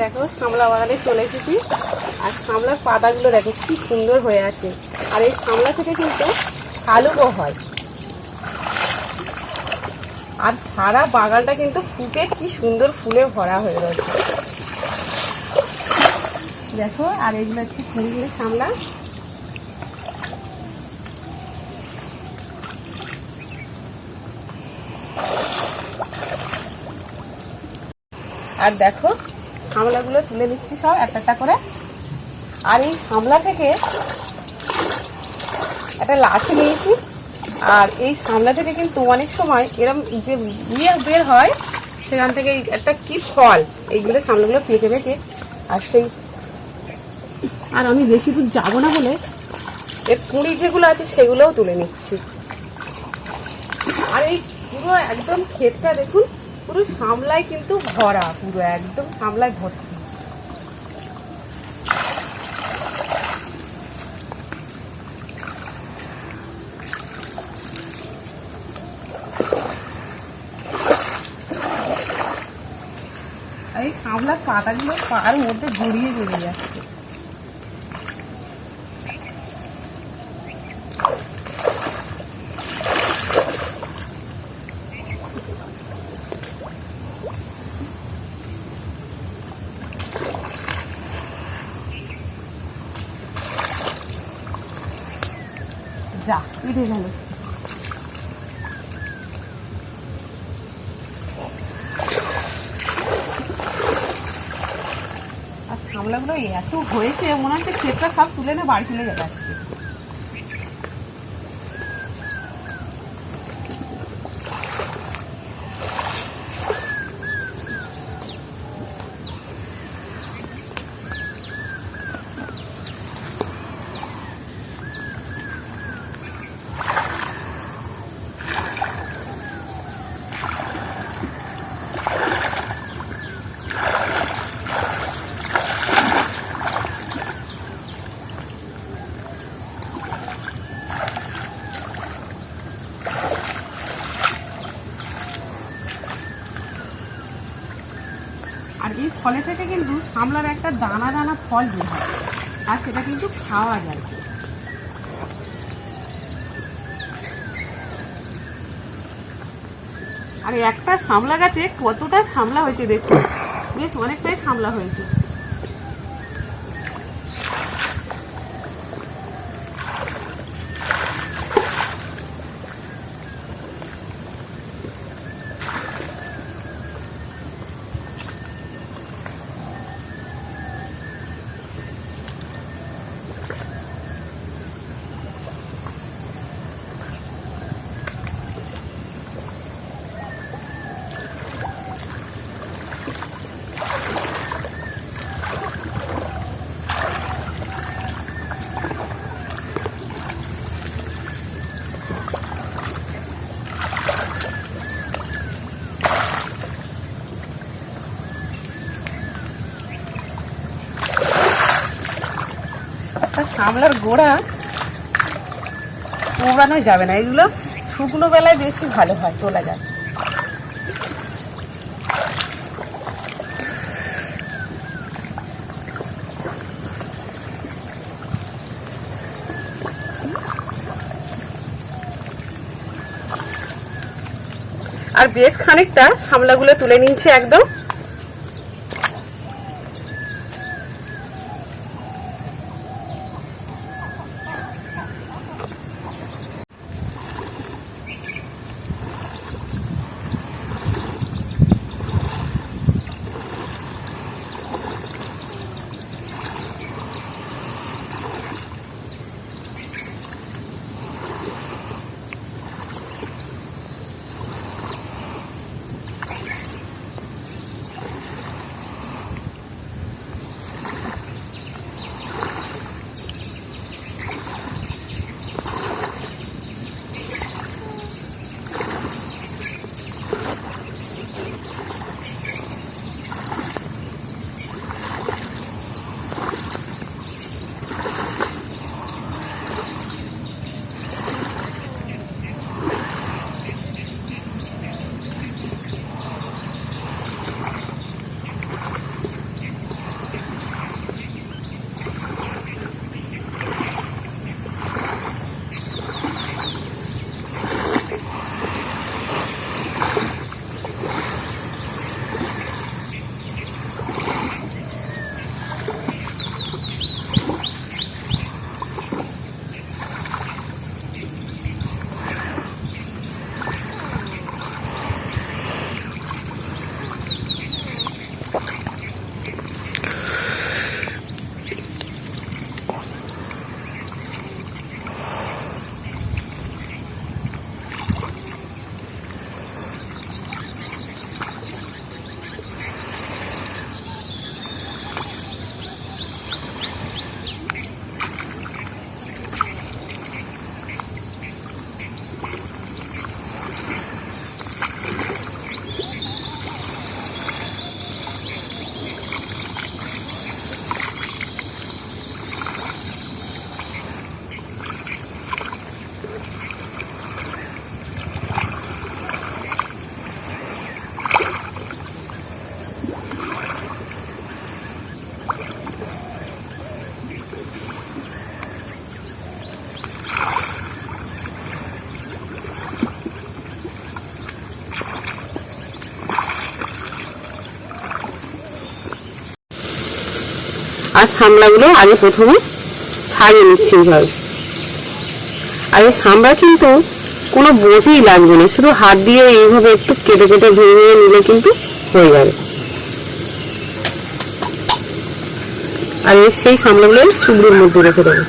দেখো সামলা বাগানে চলে এসেছি। আর সামলার পাতাগুলো দেখো, কি সুন্দর হয়ে আছে। আর এই সামলা থেকে কিন্তু শালুকও হয়। আর সারা বাগানটা কিন্তু ফুটে কি সুন্দর ফুলে ভরা হয়ে রয়েছে। দেখো, আর এগুলো হচ্ছে ফুলগুলো সামলা। আর দেখো সামলাগুলো তুলে নিচ্ছি সব একটা একটা করে। আর এই সামলা থেকে একটা লাঠি নিয়েছি। আর এই সামলা থেকে কিন্তু অনেক সময় এরম যে ইয়ে বের হয়, সেখান থেকে একটা কি ফল, এইগুলো সামলাগুলো পেকে পেকে আর সেই আর আমি বেশি দূর যাব না বলে এর কুড়ি যেগুলো আছে সেগুলোও তুলে নিচ্ছি। আর এই পুরো একদম ক্ষেতটা দেখুন পুরো সামলায় কিন্তু ভরা, পুরো একদম সামলায় ভর্তি। এই সামলার পাতাগুলো পার মধ্যে জড়িয়ে জড়িয়ে যাচ্ছে। যা, উঠে গেল আর সামলাগুলো এত হয়েছে, মনে হচ্ছে সব তুলে না বাড়ি চলে যাবে আজকে আর এই ফলে থেকে কিন্তু সামলার একটা দানা দানা ফল বের হয়। আর সেটা কিন্তু খাওয়া যায়। আর একটা সামলা গাছে কতটা সামলা হয়েছে দেখুন। বেশ অনেকটাই সামলা হয়েছে। সামলার গোড়া পোড়ানো যাবে না। এগুলো শুকনো বেলায় বেশি ভালো হয়, তোলা যায়। আর বেশ খানিকটা সামলাগুলো তুলে নিয়েছি একদম। আর সামলাগুলো আগে প্রথমে ছাড়িয়ে নিচ্ছি এইভাবে আর এই সামলা কিন্তু কোনো বটেই লাগবে না, শুধু হাত দিয়ে এইভাবে একটু কেটে কেটে ভেঙে ভেঙে নিলে কিন্তু হয়ে যাবে। আর সেই সামলাগুলো চুবড়ির মধ্যে রেখে দেবো।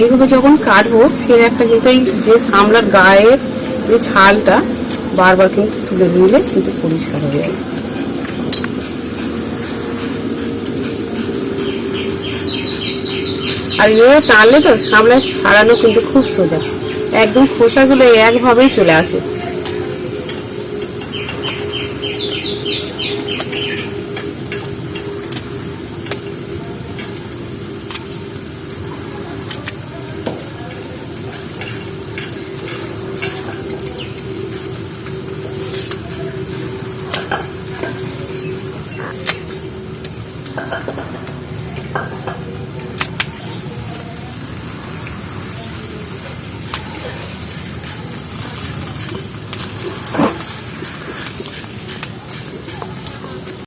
এইভাবে যখন কাটবো কেন একটা কিন্তু এই যে সামলার গায়ের যে ছালটা, বারবার কিন্তু তুলে নিলে কিন্তু পরিষ্কার হয়ে যায়। আর এভাবে টানলে তো সামলা ছাড়ানো কিন্তু খুব সোজা। একদম খোসাগুলো একভাবেই চলে আসে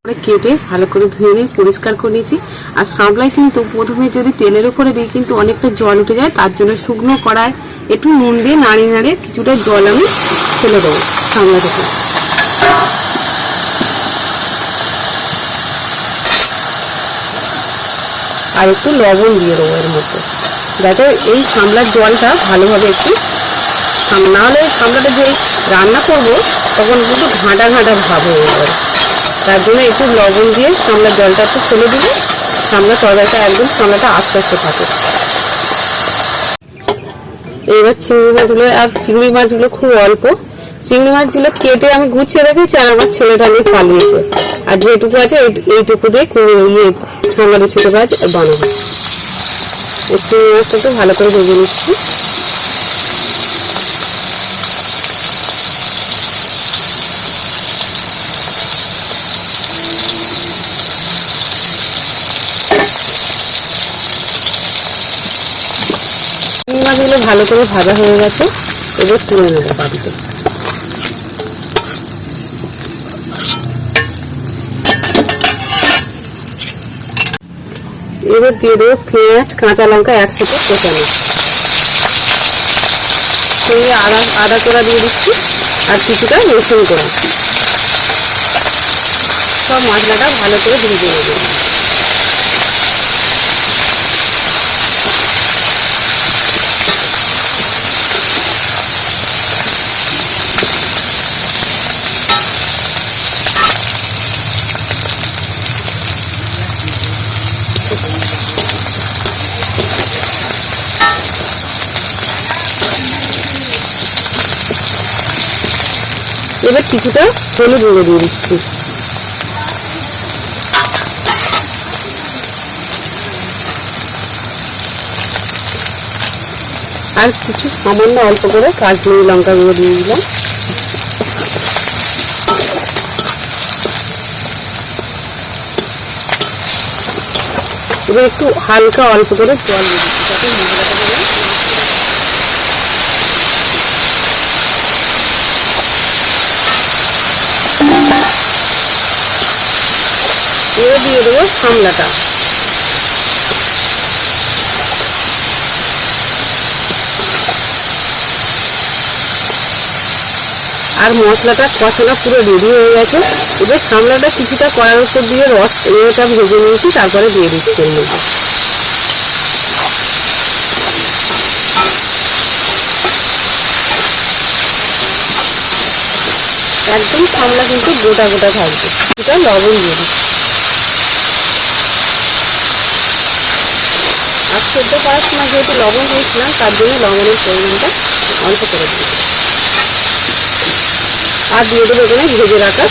করে কেটে ভালো করে ধুয়ে নিয়ে পরিষ্কার করে নিয়েছি। আর সাবলাই কিন্তু প্রথমে যদি তেলের উপরে দিই কিন্তু অনেকটা জল উঠে যায়, তার জন্য শুকনো কড়ায় একটু নুন দিয়ে নাড়িয়ে নাড়িয়ে কিছুটা জল আমি ফেলে দেবো সামলা থেকে আর একটু লবণ দিয়ে দেবো এর মধ্যে। যাতে এই সামলার জলটা ভালোভাবে একটু না হলে সামলাটা যে রান্না করব, তখন কিন্তু ঘাঁটা ঘাঁটা ভাব হয়ে যাবে। তার জন্য একটু লবণ দিয়ে সামলার জলটা একটু ফেলে দিলে সামলার তরকারিটা একদম সামলাটা আস্তে আস্তে থাকে এবার চিংড়ি মাছগুলো, আর চিংড়ি মাছগুলো খুব অল্প। চিংড়ি মাছগুলো কেটে আমি গুছিয়ে রেখেছি আর আমার ছেলেটা নিয়ে পালিয়েছে আর যেটুকু আছে এইটুকু দিয়ে ইয়ে সামলাতে ছোটো মাছ বানাবো। চিংড়ি মাছটা একটু ভালো করে ভেজে নিচ্ছি চিংড়ি মাছগুলো ভালো করে ভাজা হয়ে গেছে, এবার তুলে নেব বাড়িতে এবার দিয়ে দেবো পেঁয়াজ, কাঁচা লঙ্কা একসাথে কোচানো সঙ্গে আদা আদা কোড়া দিয়ে দিচ্ছি, আর কিছুটা রসুন কোড়া সব মশলাটা ভালো করে ভেজে নেব এবার কিছুটা হলুদ গুঁড়ো দিয়ে দিচ্ছি। আর কিছু সামান্য অল্প করে কাশ্মীরি লঙ্কা গুঁড়ো দিয়ে দিলাম। এবার একটু হালকা অল্প করে জল দিচ্ছি। দিয়ে দেবো আর মশলাটা কষাটা পুরো রেডি হয়ে গেছে। এবার সামলাটা কিছুটা উপর দিয়ে রস এটা ভেজে নিয়েছি, তারপরে দিয়ে দিচ্ছি এর একদম সামলা কিন্তু গোটা গোটা থাকবে কিছুটা লবণ দিয়ে দিচ্ছি আর সেদ্ধ করার সময় যেহেতু লবণ দিয়েছিলাম তার জন্য লবণের পরিমাণটা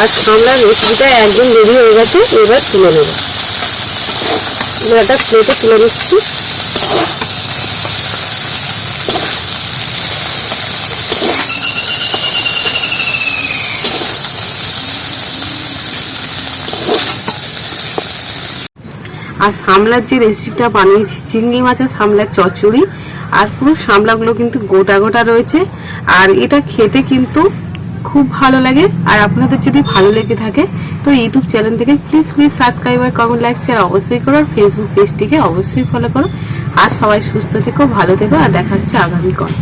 আর সামলার রেসিপিটা একদম রেডি হয়ে গেছে, এবার তুলে নেব। এবার একটা প্লেটে তুলে নিচ্ছি। আর সামলার যে রেসিপিটা বানিয়েছি, চিংড়ি মাছের সামলার চচ্চড়ি, আর পুরো সামলাগুলো কিন্তু গোটা গোটা রয়েছে। আর এটা খেতে কিন্তু খুব ভালো লাগে আর আপনাদের যদি ভালো লেগে থাকে, তো ইউটিউব চ্যানেল থেকে প্লিজ প্লিজ সাবস্ক্রাইব আর কমেন্ট লাইক শেয়ার অবশ্যই করো আর ফেসবুক পেজটিকে অবশ্যই ফলো করো। আর সবাই সুস্থ থেকো, ভালো থেকো, আর দেখা হচ্ছে আগামী কল